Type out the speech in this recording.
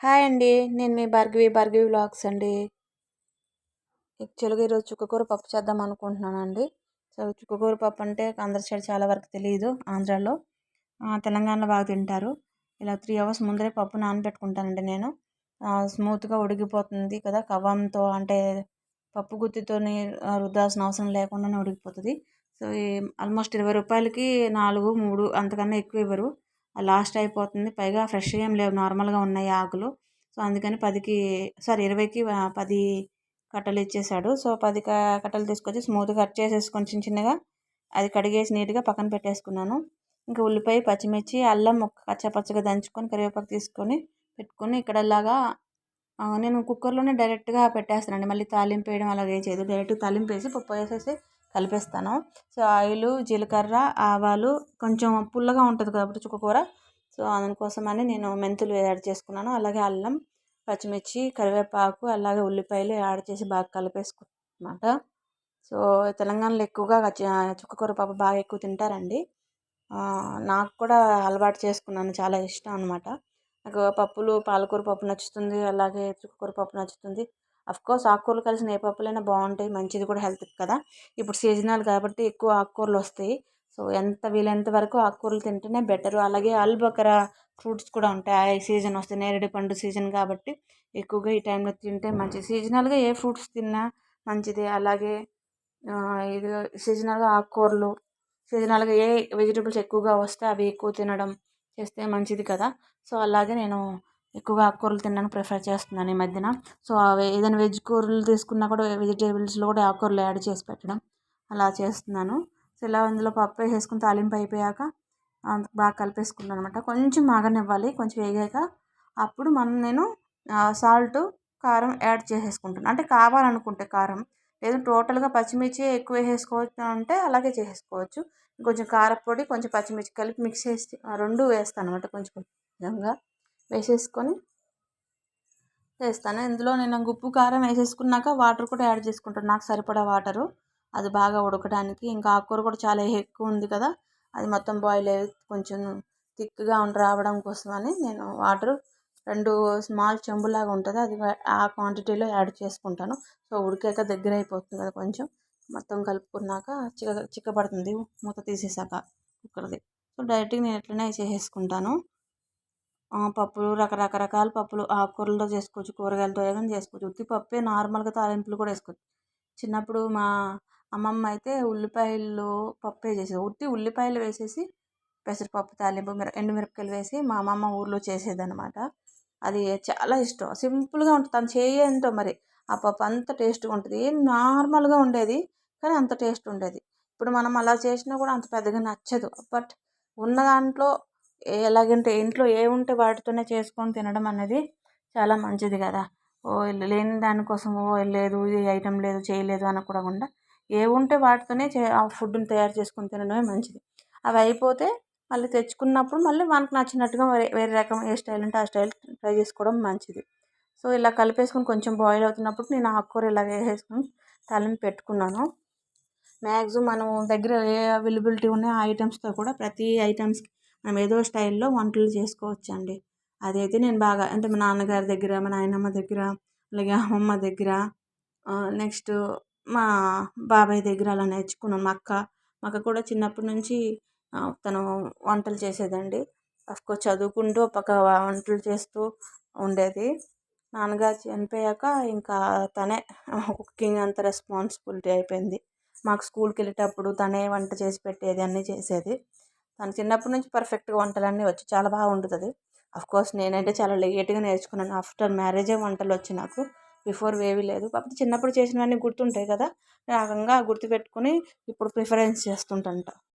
Hi అండి. నేను మీ Bhargavi Bhargavi vlogs అండి. యాక్చువల్గా ఈరోజు చుక్కకూర పప్పు చేద్దాం అనుకుంటున్నాను అండి సో చుక్కకూర పప్పు అంటే అందరి సైడ్ చాలా వరకు తెలియదు ఆంధ్రాలో. తెలంగాణలో బాగా తింటారు. ఇలా త్రీ అవర్స్ ముందరే పప్పు నానబెట్టుకుంటానండి నేను. స్మూత్గా ఉడికిపోతుంది కదా కవ్వంతో అంటే పప్పు గుత్తితోని రుద్దాల్సిన అవసరం లేకుండానే ఉడికిపోతుంది. సో ఆల్మోస్ట్ ఇరవై రూపాయలకి నాలుగు మూడు అంతకన్నా ఎక్కువ ఇవ్వరు. లాస్ట్ అయిపోతుంది. పైగా ఫ్రెష్ ఏం లేవు. నార్మల్గా ఉన్నాయి ఆకులు. సో అందుకని పదికి సారీ ఇరవైకి పది కట్టలు ఇచ్చేసాడు. సో పది కట్టలు తీసుకొచ్చి స్మూత్గా కట్ చేసేసి కొంచెం చిన్నగా అది కడిగేసి నీట్గా పక్కన పెట్టేసుకున్నాను. ఇంకా ఉల్లిపాయ పచ్చిమిర్చి అల్లం ఒక కచ్చపచ్చగా దంచుకొని కరివేపాకు తీసుకొని పెట్టుకొని ఇక్కడలాగా నేను కుక్కర్లోనే డైరెక్ట్గా పెట్టేస్తానండి. మళ్ళీ తాలింపు వేయడం అలాగే చేయదు. డైరెక్ట్ తాలింపు వేసి పప్పు వేసేసి కలిపేస్తాను. సో ఆయిల్ జీలకర్ర ఆవాలు కొంచెం పుల్లగా ఉంటుంది కాబట్టి చుక్కకూర సో అందుకోసమని నేను మెంతులు యాడ్ చేసుకున్నాను. అలాగే అల్లం పచ్చిమిర్చి కరివేపాకు అలాగే ఉల్లిపాయలు యాడ్ చేసి బాగా కలిపేసుకున్నమాట. సో తెలంగాణలో ఎక్కువగా చుక్కకూర పప్పు బాగా ఎక్కువ తింటారండి. నాకు కూడా అలవాటు చేసుకున్నాను. చాలా ఇష్టం అనమాట నాకు పప్పులు పాలకూర పప్పు నచ్చుతుంది. అలాగే చుక్కకూర పప్పు నచ్చుతుంది. కోర్స్ ఆకుకూరలు కలిసిన ఏ పప్పులైనా బాగుంటాయి మంచిది కూడా హెల్త్కి కదా. ఇప్పుడు సీజనల్ కాబట్టి ఎక్కువ ఆకుకూరలు వస్తాయి. సో ఎంత వీలైనంత వరకు ఆకుకూరలు తింటేనే బెటరు అలాగే ఆలుబకర ఫ్రూట్స్ కూడా ఉంటాయి. ఆ సీజన్ వస్తే నేరేడు పండు సీజన్ కాబట్టి ఎక్కువగా ఈ టైంలో తింటే మంచిది. సీజనల్గా ఏ ఫ్రూట్స్ తిన్నా మంచిది. అలాగే ఇది సీజనల్గా ఆకుకూరలు సీజనల్గా ఏ వెజిటబుల్స్ ఎక్కువగా వస్తే అవి ఎక్కువ తినడం చేస్తే మంచిది కదా. సో అలాగే నేను ఎక్కువగా ఆకుకూరలు తినడానికి ప్రిఫర్ చేస్తున్నాను ఈ మధ్యన. సో అవి ఏదైనా వెజ్ కూరలు తీసుకున్నా కూడా వెజిటేబుల్స్లో కూడా ఆకుకూరలు యాడ్ చేసి పెట్టడం అలా చేస్తున్నాను. సో ఇలా అందులో పప్పు వేసేసుకుని తాలింపు అయిపోయాక బాగా కలిపేసుకున్నాను అనమాట కొంచెం మాగనివ్వాలి కొంచెం వేగాక అప్పుడు మనం నేను సాల్ట్ కారం యాడ్ చేసేసుకుంటాను అంటే కావాలనుకుంటే కారం లేదు టోటల్గా పచ్చిమిర్చి ఎక్కువ వేసేసుకోవచ్చు అంటే అలాగే చేసేసుకోవచ్చు. కొంచెం కారపొడి కొంచెం పచ్చిమిర్చి కలిపి మిక్స్ చేసి రెండు వేస్తాను అనమాట కొంచెం కొంచెంగా. వేసేసుకొని వేస్తాను. ఇందులో నేను ఉప్పు కారం వేసేసుకున్నాక వాటర్ కూడా యాడ్ చేసుకుంటాను. నాకు సరిపడా వాటరు. అది బాగా ఉడకడానికి. ఇంకా ఆకుకూర కూడా చాలా ఎక్కువ ఉంది కదా అది మొత్తం బాయిల్ అయ్యి కొంచెం థిక్గా ఉండి రావడం కోసమని నేను వాటర్ రెండు స్మాల్ చెంబులాగా ఉంటుంది. అది ఆ క్వాంటిటీలో యాడ్ చేసుకుంటాను. సో ఉడికాక దగ్గర అయిపోతుంది కదా కొంచెం. మొత్తం కలుపుకున్నాక చిక్క చిక్కబడుతుంది. మూత తీసేసాక కుక్కర్ది. సో డైరెక్ట్గా నేను ఎట్లనే చేసేసుకుంటాను. పప్పులు రకరకరకాల పప్పులు ఆకుకూరలతో చేసుకోవచ్చు కూరగాయలతో ఏమైనా చేసుకోవచ్చు. ఉత్తి పప్పే నార్మల్గా తాలింపులు కూడా వేసుకోవచ్చు. చిన్నప్పుడు మా అమ్మమ్మ అయితే ఉల్లిపాయలు పప్పు చేసేది. ఉత్తి ఉల్లిపాయలు వేసేసి పెసరపప్పు తాలింపు మిర ఎండుమిరపకాయలు వేసి మా అమ్మమ్మ ఊర్లో చేసేది అనమాట అది చాలా ఇష్టం. సింపుల్గా ఉంటుంది. తను చేయంతో మరి. ఆ పప్పు అంత టేస్ట్గా ఉంటుంది. నార్మల్గా ఉండేది కానీ అంత టేస్ట్ ఉండేది. ఇప్పుడు మనం అలా చేసినా కూడా అంత పెద్దగా నచ్చదు. బట్ ఉన్న దాంట్లో ఎలాగంటే ఇంట్లో ఏముంటే వాటితోనే చేసుకొని తినడం అనేది చాలా మంచిది కదా. ఓ లేని దానికోసం ఓ లేదు ఈ ఐటెం లేదు చేయలేదు అనకూడకుండా ఏ ఉంటే వాటితోనే చే ఆ ఫుడ్ని తయారు చేసుకొని తినడమే మంచిది. అవి అయిపోతే మళ్ళీ తెచ్చుకున్నప్పుడు మళ్ళీ మనకు నచ్చినట్టుగా వేరే వేరే రకం ఏ స్టైల్ అంటే ఆ స్టైల్ ట్రై చేసుకోవడం మంచిది. సో ఇలా కలిపేసుకొని కొంచెం బాయిల్ అవుతున్నప్పుడు నేను ఆకుకూర ఇలా వేసేసుకొని తలని పెట్టుకున్నాను. మ్యాక్సిమం మనం దగ్గర ఏ అవైలబిలిటీ ఉన్నాయి ఆ ఐటమ్స్తో కూడా ప్రతి ఐటమ్స్కి మనం ఏదో స్టైల్లో వంటలు చేసుకోవచ్చు అండి అదైతే నేను బాగా అంటే మా నాన్నగారి దగ్గర మా నాయనమ్మ దగ్గర అలాగే అమ్మమ్మ దగ్గర నెక్స్ట్ మా బాబాయ్ దగ్గర అలా నేర్చుకున్నాను. మా అక్క మా అక్క కూడా చిన్నప్పటి నుంచి తను వంటలు చేసేదండి. అఫ్కోర్స్ చదువుకుంటూ పక్క వంటలు చేస్తూ ఉండేది. నాన్నగారు చనిపోయాక ఇంకా తనే కుకింగ్ అంత రెస్పాన్సిబిలిటీ అయిపోయింది. మాకు స్కూల్కి వెళ్ళేటప్పుడు తనే వంట చేసి పెట్టేది అన్నీ చేసేది. తను చిన్నప్పటి నుంచి పర్ఫెక్ట్గా వంటలన్నీ వచ్చి చాలా బాగా వండుతుంది. అఫ్కోర్స్ నేనైతే చాలా లేట్గా నేర్చుకున్నాను. ఆఫ్టర్ మ్యారేజే వంటలు వచ్చి నాకు బిఫోర్ వేవి లేదు. కాకపోతే చిన్నప్పుడు చేసినవన్నీ గుర్తుంటాయి కదా. ఆ రకంగా గుర్తుపెట్టుకుని ఇప్పుడు ప్రిఫరెన్స్ చేస్తుంటంట.